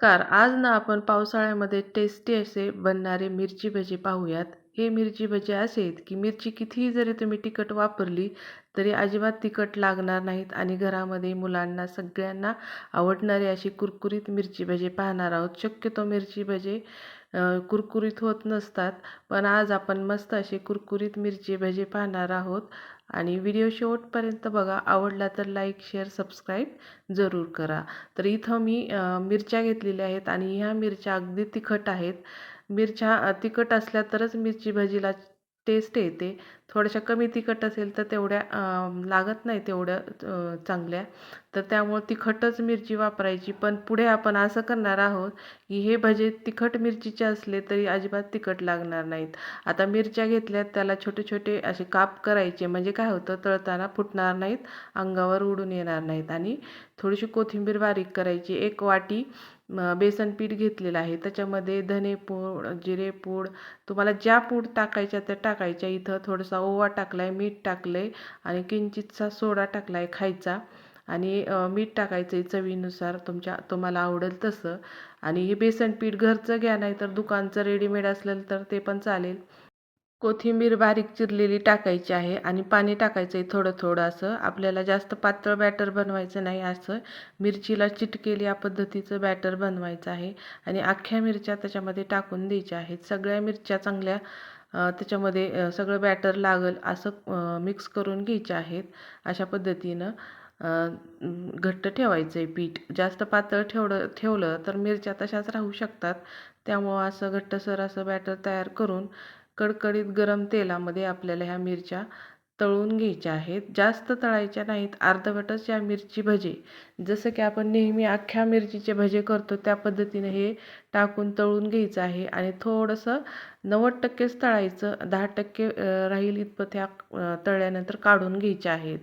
नमस्कार. आज ना आपण पावसाळ्यामध्ये टेस्टी असे बनणारे मिरची भजी पाहूयात. हे मिरची भजी असे आहेत की मिरची कितीही जरी तुम्ही तिखट वापरली तरी अजिबात तिखट लागणार नाहीत आणि घरामध्ये मुलांना सगळ्यांना आवडणारी अशी कुरकुरीत मिरची भजी पाहणार आहोत. शक्यतो मिरची भजी कुरकुरीत होत नसतात. पण आज आपण मस्त असे कुरकुरीत मिरची भजी पाहणार आहोत. आणि व्हिडिओ शेवटपर्यंत बघा. आवडला तर लाईक शेअर सबस्क्राईब जरूर करा. तर इथं मी मिरच्या घेतलेल्या आहेत आणि ह्या मिरच्या अगदी तिखट आहेत. मिरच्या तिखट असल्या तरच मिरची भजीला टेस्ट येते. थोड्याशा कमी तिखट असेल तर तेवढ्या लागत नाही तेवढ्या चांगल्या. तर त्यामुळं तिखटच मिरची वापरायची. पण पुढे आपण असं करणार आहोत की हे भजे तिखट मिरचीचे असले तरी अजिबात तिखट लागणार नाहीत. आता मिरच्या घेतल्यात त्याला छोटे छोटे असे काप करायचे. म्हणजे काय होतं तळताना फुटणार नाहीत अंगावर उडून येणार नाहीत. आणि थोडीशी कोथिंबीर बारीक करायची. एक वाटी बेसन पीठ घेतलेलं आहे. त्याच्यामध्ये धने पूड जिरे पूड तुम्हाला ज्या पूड टाकायच्या त्या टाकायच्या. इथं थोडंसं ओवा टाकला आहे मीठ टाकलं आहे आणि किंचितसा सोडा टाकला आहे खायचा. आणि मीठ टाकायचं आहे चवीनुसार तुमच्या तुम्हाला आवडेल तसं. आणि हे बेसन पीठ घरचं घ्या नाही तर दुकानचं रेडीमेड असलं तर ते पण चालेल. कोथिंबीर बारीक चिरलेली टाकायची आहे आणि पाणी टाकायचं आहे थोडं थोडं असं. आपल्याला जास्त पातळ बॅटर बनवायचं नाही असं. मिरचीला चिटकेल या पद्धतीचं बॅटर बनवायचं आहे. आणि अख्ख्या मिरच्या त्याच्यामध्ये टाकून द्यायच्या आहेत. सगळ्या मिरच्या चांगल्या त्याच्यामध्ये सगळं बॅटर लागल असं मिक्स करून घ्यायचे आहेत. अशा पद्धतीनं घट्ट ठेवायचं आहे पीठ. जास्त पातळ ठेवलं ठेवलं तर मिरच्या तशाच राहू शकतात. त्यामुळं असं घट्टसर असं बॅटर तयार करून कडकडीत गरम तेलामध्ये आपल्याला ह्या मिरच्या तळून घ्यायच्या आहेत. जास्त तळायच्या नाहीत. अर्धवटच या मिरची भजे. जसं की आपण नेहमी अख्ख्या मिरचीचे भजे करतो त्या पद्धतीने हे टाकून तळून घ्यायचं आहे आणि थोडंसं नव्वद टक्केच तळायचं दहा टक्के राहील इतपत ह्या तळल्यानंतर काढून घ्यायच्या आहेत.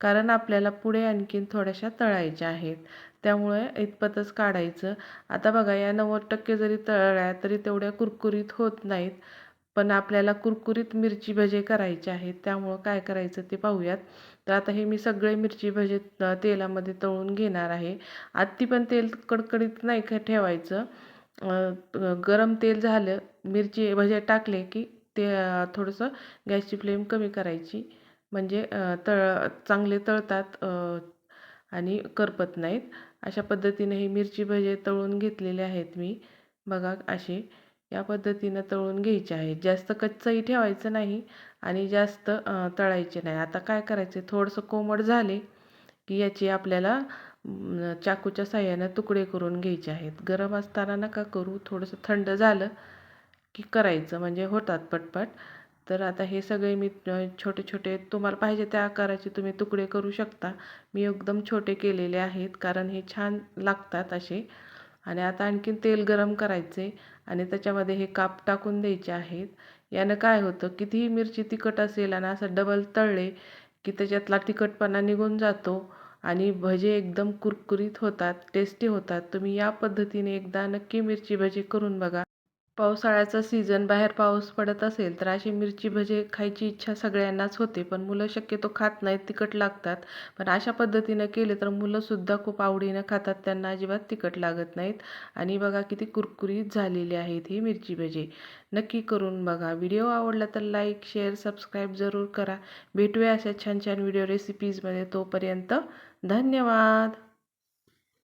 कारण आपल्याला पुढे आणखीन थोड्याशा तळायच्या आहेत. त्यामुळे इतपतच काढायचं. आता बघा या नव्वद टक्के जरी तळल्या तरी तेवढ्या कुरकुरीत होत नाहीत. पण आपल्याला कुरकुरीत मिरची भजे करायचे आहेत. त्यामुळं काय करायचं ते पाहूयात. तर आता हे मी सगळे मिरची भजे तेलामध्ये तळून घेणार आहे. आत्ती पण तेल कडकडीत नाही का ठेवायचं. गरम तेल झालं मिरची भजे टाकले की ते थोडंसं गॅसची फ्लेम कमी करायची. म्हणजे तळ चांगले तळतात आणि करपत नाहीत. अशा पद्धतीने ही मिरची भजे तळून घेतलेले आहेत मी. बघा असे. या पद्धतीनं तळून घ्यायचे आहेत. जास्त कच्चंही ठेवायचं नाही आणि जास्त तळायचे नाही. आता काय करायचं थोडंसं कोमट झाले की याची आपल्याला चाकूच्या साह्यानं तुकडे करून घ्यायचे आहेत. गरम असताना नका करू. थोडंसं थंड झालं की करायचं. म्हणजे होतात पटपट. तर आता हे सगळे मी छोटे छोटे तुम्हाला पाहिजे त्या आकाराचे तुम्ही तुकडे करू शकता. मी एकदम छोटे केलेले आहेत कारण हे छान लागतात असे. आणि आता आणखीन तेल गरम करायचे आणि त्याच्यामध्ये हे काप टाकून द्यायचे आहेत. यानं काय होतं कितीही मिरची तिखट असेल आणि असं डबल तळले की त्याच्यातला तिखटपणा निघून जातो आणि भजे एकदम कुरकुरीत होतात टेस्टी होतात. तुम्ही या पद्धतीने एकदा नक्की मिरची भजी करून बघा. पावसाळ्याचा सीझन बाहेर पाऊस पडत असेल तर अशी मिरची भजे खायची इच्छा सगळ्यांनाच होते पण मुलं शक्यतो खात नाहीत तिखट लागतात. पण अशा पद्धतीनं केले तर मुलंसुद्धा खूप आवडीनं खातात त्यांना अजिबात तिखट लागत नाहीत. आणि बघा किती कुरकुरीत झालेली आहेत ही मिरची भजे. नक्की करून बघा. व्हिडिओ आवडला तर लाईक शेअर सबस्क्राईब जरूर करा. भेटूया अशा छान छान व्हिडिओ रेसिपीजमध्ये तोपर्यंत धन्यवाद!